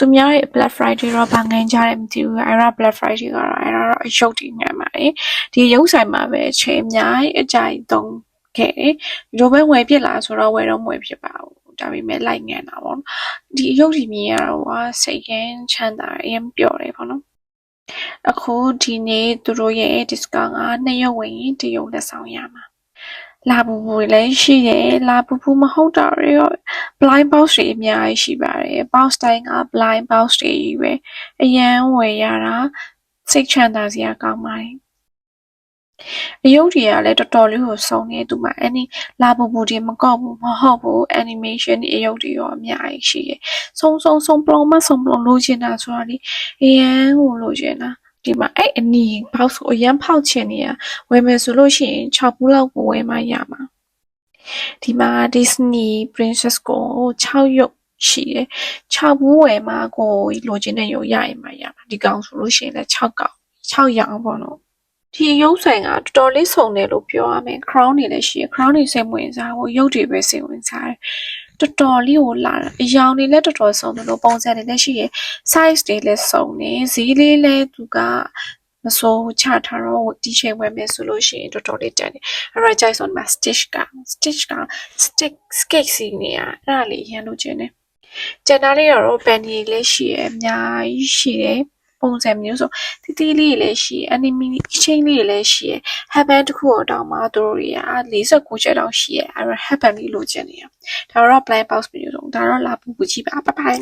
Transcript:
သူများရဲ့ Black Friday တော့ဘာငန်းကြတယ်မသိဘူးအဲ့ဒါ Black Friday ကတော့အဲ့ဒါတော့အယုတ်တီငန်းပါတယ်ဒီရုပ်ဆိုင်မှာပဲအချိန်အများကြီးအကြိုက်သုံးခဲ့တယ်ဒီလိုပဲဝယ်ဖြစ်လာဆိုတော့ဝယ်တော့မဝယ်ဖြစ်ပါဘူးဒါပေမဲ့လိုက်ငန်းတာပေါ့နော်ဒီအယုတ်တီမြင်ရတော့ဟာစိတ်ကင်းချမ်းသာတယ်အရင်ပျော်တယ်ပေါ့နော်အခုဒီနေ့သူတို့ရဲ့ discount ကနှစ်ရုပ်ဝင်ရင်တစ်ရုပ်လက်ဆောင်ရမှာ လာပူပူလည်းရှိတယ်လာပူပူမဟုတ်တာတွေရော blind box တွေအများကြီးရှိပါတယ် box တိုင်းက blind box တွေကြီးပဲအရန်ဝယ်ရတာစိတ်ချမ်းသာစရာကောင်းပါတယ်အယုတ်တွေကလည်းတော်တော်လေးကိုစုံနေသူမှအဲ့ဒီလာပူပူတွေမကော့ဘူးမဟုတ်ဘူး animation တွေအယုတ်တွေရောအများကြီးရှိတယ်ဆုံဆုံဆုံပလုံးမဆုံပလုံးလိုချင်တာဆိုတော့လေအရန်ကိုလိုချင်တာ ဒီမှာအဲ့အနီ box ကိုအရန်ဖောက်ချင်နေရဝယ်မယ်ဆိုလို့ရှိရင်6ဘူးလောက်ကိုဝယ်မှရမှာဒီမှာ Disney Princess ကို6ရုပ်ရှိတယ်6ဘူးဝယ်မှာကိုလိုချင်တဲ့ရုပ်ရရင်မှရမှာဒီကောင်ဆိုလို့ရှိရင်လည်း6ကောင်6ရောင်ပေါ့နော်ဒီရုပ်ဆိုင်ကတော်တော်လေးစုံတယ်လို့ပြောရမယ် crown တွေလည်းရှိရ crown တွေစိတ်ဝင်စားဖို့ရုပ်တွေပဲစိတ်ဝင်စားတယ် တော်တော်လေးကိုလာတာအယောင်တွေလည်းတော်တော်စုံတယ်လို့ပုံစံတွေလည်းရှိရ size တွေလည်းစုံတယ်ဈေးလေးလည်းသူကမစိုးချထားတော့ဒီချိန်ဝယ်မယ်ဆိုလို့ရှိရင်တော်တော်လေးတန်တယ်အဲ့တော့ကြိုက်ဆုံးမှာ stitch က stitch က stick skate စီနေရအဲ့ဒါလေးရန်လို့ခြင်းတယ်ကျန်တာလေးတော့ penny လေးရှိရအများကြီးရှိတယ် ပုံစံမျိုးဆိုတီတီလေးတွေလည်းရှိရ anime chain လေးတွေလည်းရှိရ headband တစ်ခုတော့တောင်မှသူတို့တွေက49ချက်တောင်ရှိရအဲ့တော့ headband လေးလိုချင်နေရဒါတော့ blind box မျိုးဆုံးဒါတော့လာပူပူကြည့်ပါဘိုင်ဘိုင်